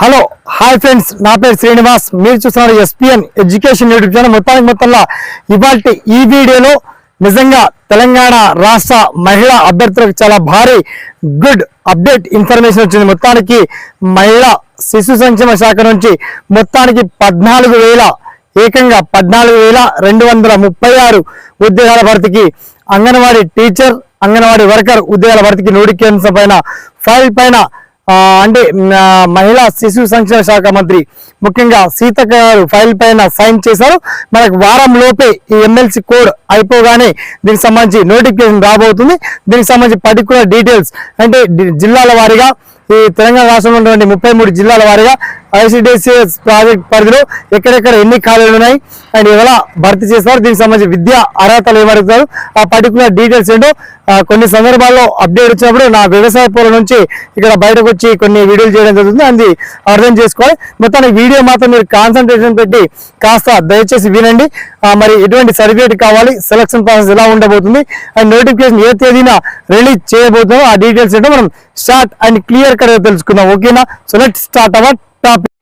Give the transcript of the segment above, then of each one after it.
Hello hi friends నా పేరు శ్రీనివాస్. మీరు చూస్తున్నారు ఎస్పీఎన్ ఎడ్యుకేషన్ యూట్యూబ్ ఛానల్. మొత్తానికి మొత్తంలో ఇవాళ ఈ వీడియోలో నిజంగా తెలంగాణ రాష్ట్ర మహిళా అభ్యర్థులకు చాలా భారీ గుడ్ అప్డేట్ ఇన్ఫర్మేషన్ వచ్చింది. మొత్తానికి మహిళా శిశు సంక్షేమ శాఖ నుంచి మొత్తానికి పద్నాలుగు వేల ఏకంగా పద్నాలుగు వేల రెండు వందల ముప్పై ఆరు ఉద్యోగాల భర్తీకి అంగన్వాడీ టీచర్ అంగన్వాడీ వర్కర్ ఉద్యోగాల భర్తీకి నోటిఫికేషన్ పైన ఫైల్ పైన అంటే మహిళా శిశు సంక్షేమ శాఖ మంత్రి ముఖ్యంగా సీతక్క గారు ఫైల్ పైన సైన్ చేశారు. మనకు వారం లోపే ఈ ఎమ్మెల్సీ కోడ్ అయిపోగానే దీనికి సంబంధించి నోటిఫికేషన్ రాబోతుంది. దీనికి సంబంధించి పర్టికులర్ డీటెయిల్స్ అంటే జిల్లాల వారీగా ఈ తెలంగాణ రాష్ట్రంలో ఉన్నటువంటి ముప్పై మూడు జిల్లాల వారీగా ఐసిడిసిఎస్ ప్రాజెక్ట్ పరిధిలో ఎక్కడెక్కడ ఎన్ని ఖాళీలు ఉన్నాయి అండ్ ఎలా భర్తీ చేస్తారు దీనికి సంబంధించి విద్యా అర్హతలు ఏమడుగుతారు ఆ పర్టికులర్ డీటెయిల్స్ ఏంటో కొన్ని సందర్భాల్లో అప్డేట్ వచ్చినప్పుడు నా వ్యవసాయ పొలం నుంచి ఇక్కడ బయటకు వచ్చి కొన్ని వీడియోలు చేయడం జరుగుతుంది. అది అర్థం చేసుకోవాలి. మొత్తానికి వీడియో మాత్రం మీరు కాన్సన్ట్రేషన్ పెట్టి కాస్త దయచేసి వినండి. మరి ఎటువంటి సర్టిఫికేట్ కావాలి సెలక్షన్ ప్రాసెస్ ఎలా ఉండబోతుంది అండ్ నోటిఫికేషన్ ఏ తేదీన రిలీజ్ చేయబోతుందో ఆ డీటెయిల్స్ ఏంటో మనం స్టార్ట్ అండ్ క్లియర్ కట్ తెలుసుకుందాం. ఓకేనా so let start our topic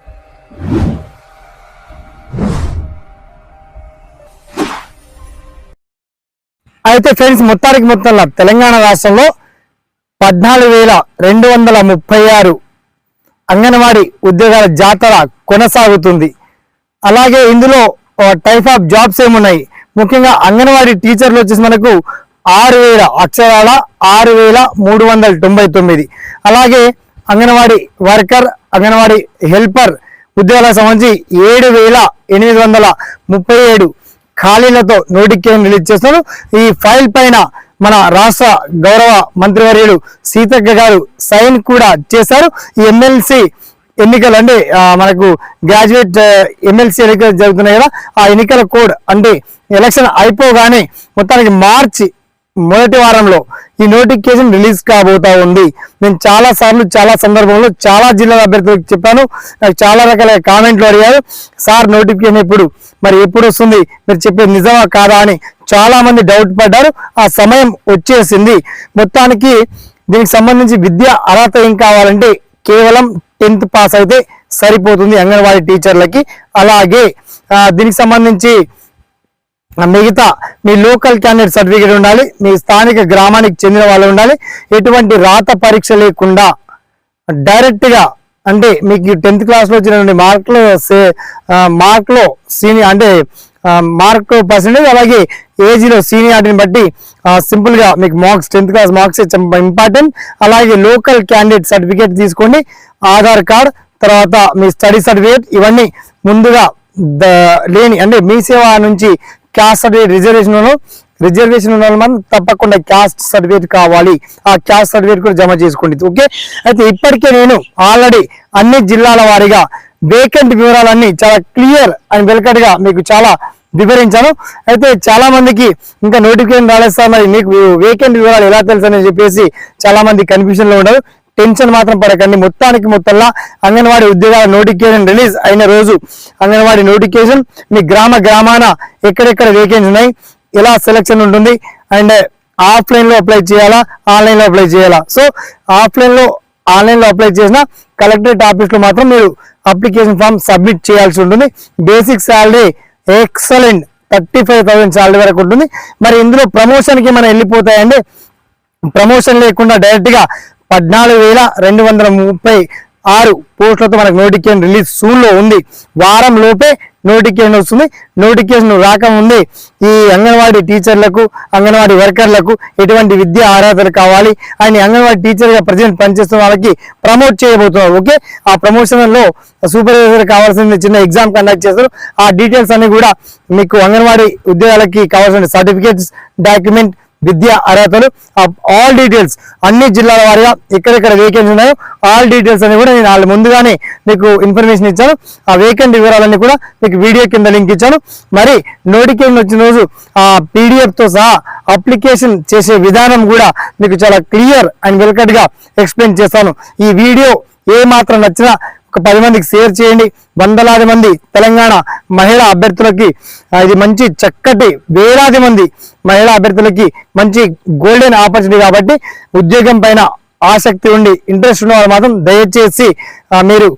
అయితే ఫ్రెండ్స్ మొత్తానికి మొత్తంలో తెలంగాణ రాష్ట్రంలో పద్నాలుగు వేల రెండు వందల ముప్పై ఆరు అంగన్వాడీ ఉద్యోగాల జాతర కొనసాగుతుంది. అలాగే ఇందులో టైప్ ఆఫ్ జాబ్స్ ఏమున్నాయి? ముఖ్యంగా అంగన్వాడీ టీచర్లు వచ్చేసి మనకు ఆరు వేల అక్షరాల ఆరు వేల మూడు వందల తొంభై తొమ్మిది. అలాగే అంగన్వాడీ వర్కర్ అంగన్వాడీ హెల్పర్ ఉద్యోగాలకు సంబంధించి ఏడు వేల ఎనిమిది వందల ముప్పై ఏడు ఖాళీలతో నోటిఫికేషన్ రిలీజ్ చేస్తున్నారు. ఈ ఫైల్ పైన మన రాష్ట్ర గౌరవ మంత్రివర్యులు సీతక్క గారు సైన్ కూడా చేశారు. ఈ ఎమ్మెల్సీ ఎన్నికలు అంటే మనకు గ్రాడ్యుయేట్ ఎమ్మెల్సీ ఎన్నికలు జరుగుతున్నాయి కదా ఆ ఎన్నికల కోడ్ అంటే ఎలక్షన్ అయిపోగానే మొత్తానికి మార్చి మొదటి వారంలో ఈ నోటిఫికేషన్ రిలీజ్ కాబోతా ఉంది. నేను చాలా సార్లు చాలా సందర్భంలో చాలా జిల్లాల అభ్యర్థులకు చెప్పాను. నాకు చాలా రకాల కామెంట్లు అడిగారు. సార్ నోటిఫికేషన్ ఎప్పుడు? మరి ఎప్పుడు వస్తుంది? మీరు చెప్పేది నిజమా కాదా అని చాలా మంది డౌట్ పడ్డారు. ఆ సమయం వచ్చేసింది. మొత్తానికి దీనికి సంబంధించి విద్య అర్హత ఏం కావాలంటే కేవలం టెన్త్ పాస్ అయితే సరిపోతుంది అంగన్వాడీ టీచర్లకి. అలాగే దీనికి సంబంధించి మిగతా మీ లోకల్ క్యాండిడేట్ సర్టిఫికేట్ ఉండాలి మీ స్థానిక గ్రామానికి చెందిన వాళ్ళు ఉండాలి. ఎటువంటి రాత పరీక్ష లేకుండా డైరెక్ట్గా అంటే మీకు టెన్త్ క్లాస్లో వచ్చినటువంటి మార్కులు మార్కులో సీనియర్ అంటే మార్క్ పర్సెంటేజ్ అలాగే ఏజ్లో సీనియారిటీని బట్టి సింపుల్గా మీకు marks tenth class marks important అలాగే లోకల్ క్యాండిడేట్ సర్టిఫికేట్ తీసుకోండి. ఆధార్ కార్డ్ తర్వాత మీ స్టడీ సర్టిఫికేట్ ఇవన్నీ ముందుగా లేని అంటే మీ సేవ నుంచి క్యాస్ట్ సర్టిఫికేట్ రిజర్వేషన్ రిజర్వేషన్ ఉన్న మనం తప్పకుండా క్యాస్ట్ సర్టిఫికేట్ కావాలి. ఆ క్యాస్ట్ సర్టిఫికేట్ కూడా జమ చేసుకోండి. ఓకే అయితే ఇప్పటికే నేను ఆల్రెడీ అన్ని జిల్లాల వారీగా వేకెంట్ వివరాలన్నీ చాలా క్లియర్ అండ్ వెల్కట్గా మీకు చాలా వివరించాను. అయితే చాలా మందికి ఇంకా నోటిఫికేషన్ రాలేదు సార్. మరి మీకు వేకెంట్ వివరాలు ఎలా తెలుసు అని చెప్పేసి చాలా మంది కన్ఫ్యూజన్లో ఉండదు టెన్షన్ మాత్రం పడకండి. మొత్తానికి మొత్తంలో అంగన్వాడీ ఉద్యోగాల నోటిఫికేషన్ రిలీజ్ అయిన రోజు అంగన్వాడీ నోటిఫికేషన్ మీ గ్రామ గ్రామాన ఎక్కడెక్కడ వేకెన్సీ ఉన్నాయి ఎలా సెలక్షన్ ఉంటుంది అండ్ ఆఫ్లైన్లో అప్లై చేయాలా ఆన్లైన్లో అప్లై చేయాలా? సో ఆఫ్లైన్లో ఆన్లైన్లో అప్లై చేసిన కలెక్టరేట్ ఆఫీస్లో మాత్రం మీరు అప్లికేషన్ ఫామ్ సబ్మిట్ చేయాల్సి ఉంటుంది. Basic salary excellent thirty five thousand salary వరకు ఉంటుంది. మరి ఇందులో ప్రమోషన్కి మనం వెళ్ళిపోతాయండి ప్రమోషన్ లేకుండా డైరెక్ట్గా పద్నాలుగు వేల రెండు వందల ముప్పై ఆరు పోస్టులతో మనకు నోటిఫికేషన్ రిలీజ్ సూన్లో ఉంది. వారం లోపే నోటిఫికేషన్ వస్తుంది. నోటిఫికేషన్ రాకముందే ఈ అంగన్వాడీ టీచర్లకు అంగన్వాడీ వర్కర్లకు ఎటువంటి విద్యా అర్హతలు కావాలి అండ్ అంగన్వాడీ టీచర్గా ప్రజెంట్ పనిచేస్తున్న వాళ్ళకి ప్రమోట్ చేయబోతున్నారు. ఓకే? ఆ ప్రమోషన్లో సూపర్వైజర్ కావాల్సిన చిన్న ఎగ్జామ్ కండక్ట్ చేస్తారు. ఆ డీటెయిల్స్ అన్ని కూడా మీకు అంగన్వాడీ ఉద్యోగాలకి కావాల్సిన సర్టిఫికేట్స్ డాక్యుమెంట్ విద్యా అర్హతలు. ఆల్ డీటెయిల్స్ అన్ని జిల్లాల వారిగా ఎక్కడెక్కడ వేకెన్సీ ఉన్నాయో ఆల్ డీటెయిల్స్ అని కూడా నేను వాళ్ళు ముందుగానే మీకు ఇన్ఫర్మేషన్ ఇచ్చాను. ఆ వేకెంట్ వివరాలన్నీ కూడా మీకు వీడియో కింద లింక్ ఇచ్చాను. మరి నోటిఫికేషన్ వచ్చిన రోజు ఆ పీడిఎఫ్తో సహా అప్లికేషన్ చేసే విధానం కూడా మీకు చాలా క్లియర్ అండ్ వెల్కట్గా ఎక్స్ప్లెయిన్ చేస్తాను. ఈ వీడియో ఏ మాత్రం నచ్చినా ఒక పది మందికి షేర్ చేయండి. వందలాది మంది తెలంగాణ మహిళా అభ్యర్థులకి ఇది మంచి చక్కటి వేలాది మంది మహిళా అభ్యర్థులకి మంచి గోల్డెన్ ఆపర్చునిటీ కాబట్టి ఉద్యోగం పైన ఆసక్తి ఉండి ఇంట్రెస్ట్ ఉన్నవారు మాత్రం దయచేసి మీరు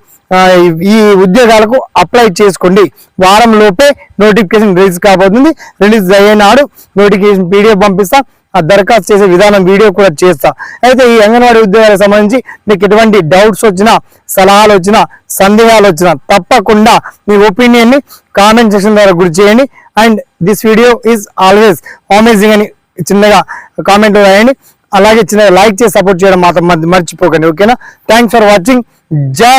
ఈ ఉద్యోగాలకు అప్లై చేసుకోండి. వారం లోపే నోటిఫికేషన్ రిలీజ్ కాబోతుంది. రిలీజ్ అయ్యేనాడు నోటిఫికేషన్ పీడిఎఫ్ పంపిస్తా. ఆ దరఖాస్తు చేసే విధానం వీడియో కూడా చేస్తా. అయితే ఈ అంగన్వాడీ ఉద్యోగాలకు సంబంధించి మీకు ఎటువంటి డౌట్స్ వచ్చినా సలహాలు వచ్చినా సందేహాలు వచ్చినా తప్పకుండా మీ ఒపీనియన్ని కామెంట్ సెక్షన్ ద్వారా గురి చేయండి. And this video is always amazing అని చిన్నగా కామెంట్ రాయండి. అలాగే చిన్నగా లైక్ చేసి సపోర్ట్ చేయడం మాత్రం మర్చిపోకండి. ఓకేనా? Thanks for watching. జై